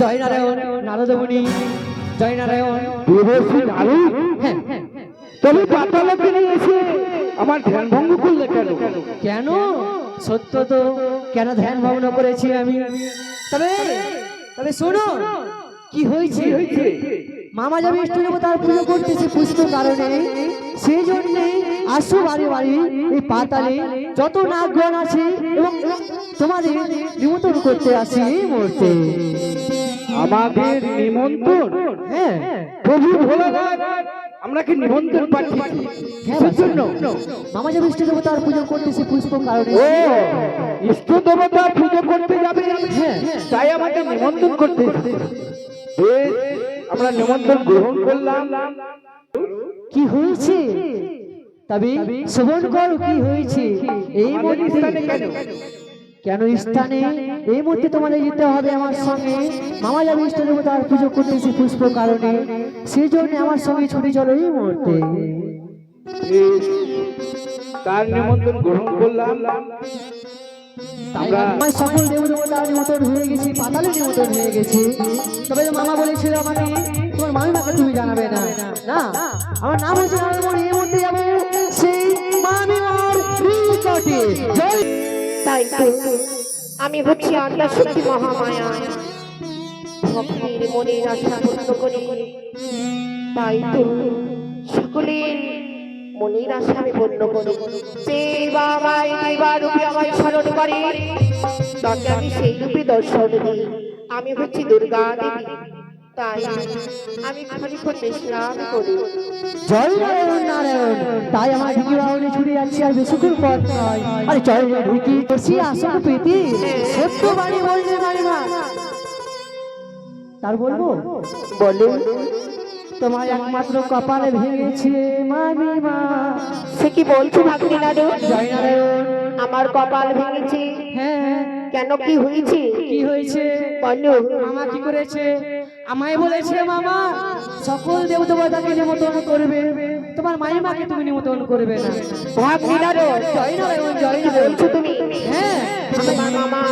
জয় নারায়ণ নারদমণি। জয় নারায়ণ। দেবশ্রী নারী হ্যাঁ হ্যাঁ এসে আমার ধ্যান ভঙ্গ করলে কেন? কেন? সত্য তো। কেন ধ্যান ভগ্ন করেছি আমি? তবে তবে শোনো কি হয়েছে? মামা যাবে ইষ্ট দেবতার পুজো করতেছে পুষ্প কারণে সেই জন্যে আসো বাড়ি বাড়ি এই পাতালে যত নাগগণ আছে এবং তোমাদের নিমন্ত্রণ করতে আসি এই মুহূর্তে। আমাদের নিমন্ত্রণ? হ্যাঁ। প্রভু ভোলানাথ আমরা কি নিমন্ত্রণ পাঠিয়েছি? হ্যাঁ কিসের জন্য? মামা যাবে ইষ্ট দেবতার পুজো করতেছে পুষ্প কারণে। ও ইষ্ট দেবতা পুজো করতে যাবে? হ্যাঁ। তাই আমাদের নিমন্ত্রণ করতে আমরা নিমন্ত্রণ গ্রহণ করলাম। কি হয়েছে? তবে শ্রবণ করো কি হয়েছে? এই মুহূর্তে কেন? কেন? স্থানে? এই মুহূর্তে তোমাদের যেতে হবে আমার সঙ্গে। মামা যাবে ইষ্ট দেবতার পুজো করতেছি পুষ্প কারণে। সেই জন্য আমার সঙ্গে ছুটি চলো এই মুহূর্তে। তার নিমন্ত্রণ গ্রহণ করলাম। আমরা- সকল দেব দেবতার নিমন্ত্রণ হয়ে গেছি পাতালে নিমন্ত্রণ হয়ে গেছে। তবে মামা বলেছিল আমাকে তোমার মামিমাকে তুমি জানাবে না। না আমার নাম হচ্ছে এই মুহূর্তে যাব তাই তো। আমি হচ্ছি আল্লাহ শক্তি মহামায়া। ভক্তির মনের আশা পূর্ণ করি। তাই তো সকলের মনের আশা আমি পূর্ণ করি। রূপে আমায় স্মরণ তাকে আমি সেই রূপে দর্শন দিই। আমি হচ্ছি দুর্গা দেবী। তাই আমি খানিক্ষণ বিশ্রাম করি। জয় নারায়ণ নারায়ণ। তাই আমার ঢুকি বাউনে ছুটে যাচ্ছি আর বেশিক্ষণ পথ নয়। আরে জয় রে ঢুকি করছি আসল প্রীতি। সত্য বাণী বললে মারিমা তার বলব? বলুন তোমার একমাত্র কপালে ভেঙেছে মামিমা সে কি বলছো ভাগ্নি নাড়ু জয় নারায়ণ। আমার কপাল ভেঙেছে। হ্যাঁ। হ্যাঁ কেন কি হয়েছে? কি হয়েছে? বলো। মামা কি করেছে? আমায় বলেছে মামা সকল দেবদেবতাকে নিমন্ত্রণ করবে। তোমার মাইমাকে তুমি নিমন্ত্রণ করবে না। ভাগ্নি নাড়ু জয় নারায়ণ জয় বলছো তুমি হ্যাঁ আমার মামা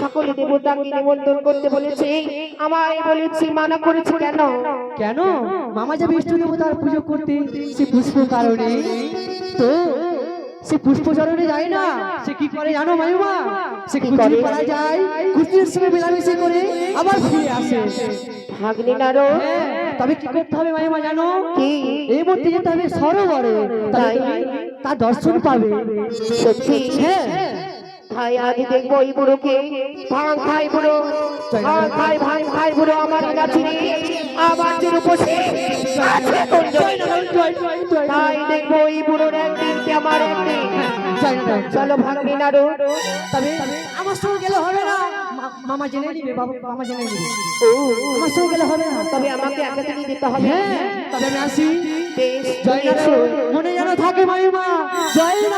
সকল দেবতাকে নিমন্ত্রণ করতে বলেছে। আমায় বলেছি মানা করেছে কেন? কেন? মামা যে বিষ্ণু দেবতার পুজো করতে সে পুষ্প কারণে। তো সে পুষ্প চরণে যায় না। সে কি করে জানো মাইমা? সে কি করে? যায় কুচির সঙ্গে মেলামেশি করে আবার ফিরে আসে। ভাগ্নি নাড়ু হ্যাঁ, তবে কি করতে হবে মাইমা জানো? কি? এই মূর্তি যেতে হবে সরোবরে। তাই? তার দর্শন পাবে। সত্যি। হ্যাঁ। ভাই আজ দেখব এই বুড়োকে। ভাঙ খাই বুড়ো। ভাঙ খাই ভাঙ খাই বুড়ো আমার কাছে আবার যে উপসে আছে কুঞ্জনি। তাই দেখব এই বুড়োর একদিন আমার চলো ভাগ্নি নাড়ু। তবে আমার সঙ্গে গেলে হবে না। মামা জেনে নিবে বাবা মামা জেনে নিবে। ও। আমার সঙ্গে গেলে হবে না। তবে আমাকে একা থেকে দিতে হবে। হ্যাঁ তবে আমি আসি। বেশ জয় তুমি মনে যেন থাকে মাইমা জয়